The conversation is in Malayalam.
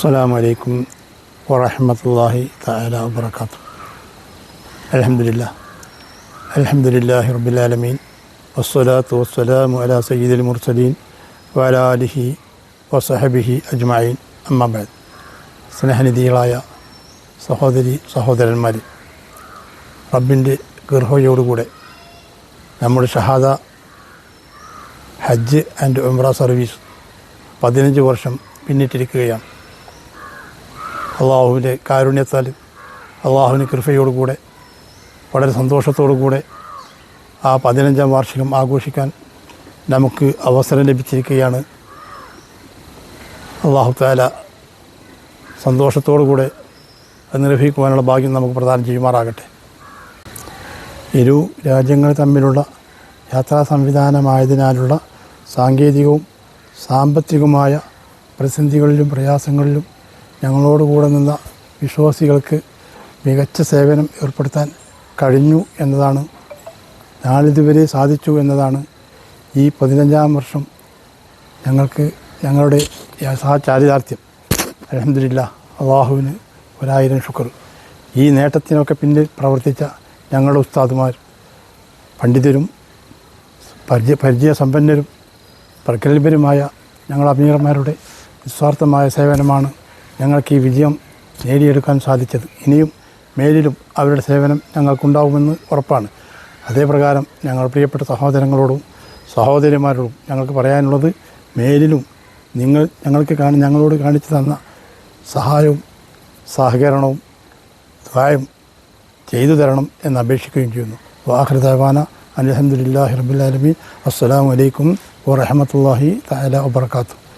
السلام عليكم ورحمة الله تعالى وبركاته الحمد لله الحمد لله رب العالمين والصلاة والسلام على سيد المرسلين وعلى آله وصحبه أجمعين أما بعد സ്നേഹനിധികളായ സഹോദരി സഹോദരന്മാർ റബ്ബിൻ്റെ ഗർഭയോടുകൂടെ നമ്മുടെ ഷഹാദ ഹജ്ജ് ആൻഡ് ഉംറ സർവീസ് പതിനഞ്ച് വർഷം പിന്നിട്ടിരിക്കുകയാണ് അള്ളാഹുവിന്റെ കാരുണ്യത്താൽ അള്ളാഹുവിന്റെ കൃപയോടുകൂടെ വളരെ സന്തോഷത്തോടുകൂടെ ആ പതിനഞ്ചാം വാർഷികം ആഘോഷിക്കാൻ നമുക്ക് അവസരം ലഭിച്ചിരിക്കുകയാണ്. അള്ളാഹു താല സന്തോഷത്തോടുകൂടെ കൂടെ നിർവഹിക്കുവാനുള്ള ഭാഗ്യം നമുക്ക് പ്രദാനം ചെയ്യുമാറാകട്ടെ. ഇരു രാജ്യങ്ങൾ തമ്മിലുള്ള യാത്രാ സംവിധാനമായതിനാലുള്ള സാങ്കേതികവും സാമ്പത്തികവുമായ പ്രതിസന്ധികളിലും പ്രയാസങ്ങളിലും ഞങ്ങളോട് കൂടെ നിന്ന വിശ്വാസികൾക്ക് മികച്ച സേവനം ഏർപ്പെടുത്താൻ കഴിഞ്ഞു എന്നതാണ് നാളിതുവരെ സാധിച്ചു എന്നതാണ് ഈ പതിനഞ്ചാം വർഷം ഞങ്ങൾക്ക് ഞങ്ങളുടെ ചാരിതാർത്ഥ്യം അലഹമില്ല അള്ളാഹുവിന് ഒരായിരം ശുക്ർ. ഈ നേട്ടത്തിനൊക്കെ പിന്നിൽ പ്രവർത്തിച്ച ഞങ്ങളുടെ ഉസ്താദുമാർ പണ്ഡിതരും പരിചയ പരിചയസമ്പന്നരും പ്രഗത്ഭരുമായ ഞങ്ങളുടെ അമീർമാരുടെ നിസ്വാർത്ഥമായ സേവനമാണ് ഞങ്ങൾക്ക് ഈ വിജയം നേടിയെടുക്കാൻ സാധിച്ചത്. ഇനിയും മേലിലും അവരുടെ സേവനം ഞങ്ങൾക്കുണ്ടാകുമെന്ന് ഉറപ്പാണ്. അതേപ്രകാരം ഞങ്ങൾ പ്രിയപ്പെട്ട സഹോദരങ്ങളോടും സഹോദരിമാരോടും ഞങ്ങൾക്ക് പറയാനുള്ളത് മേലിലും നിങ്ങൾ ഞങ്ങൾക്ക് കാണി ഞങ്ങളോട് കാണിച്ചു തന്ന സഹായവും സഹകരണവും സഹായം ചെയ്തു തരണം എന്ന് അപേക്ഷിക്കുകയും ചെയ്യുന്നു. വാഹൃദാന അലഹമുല്ലാഹി റബുലാലമീൻ അസ്സാം വലൈക്കും വറഹമത്തല്ലാഹി താല വാത്തു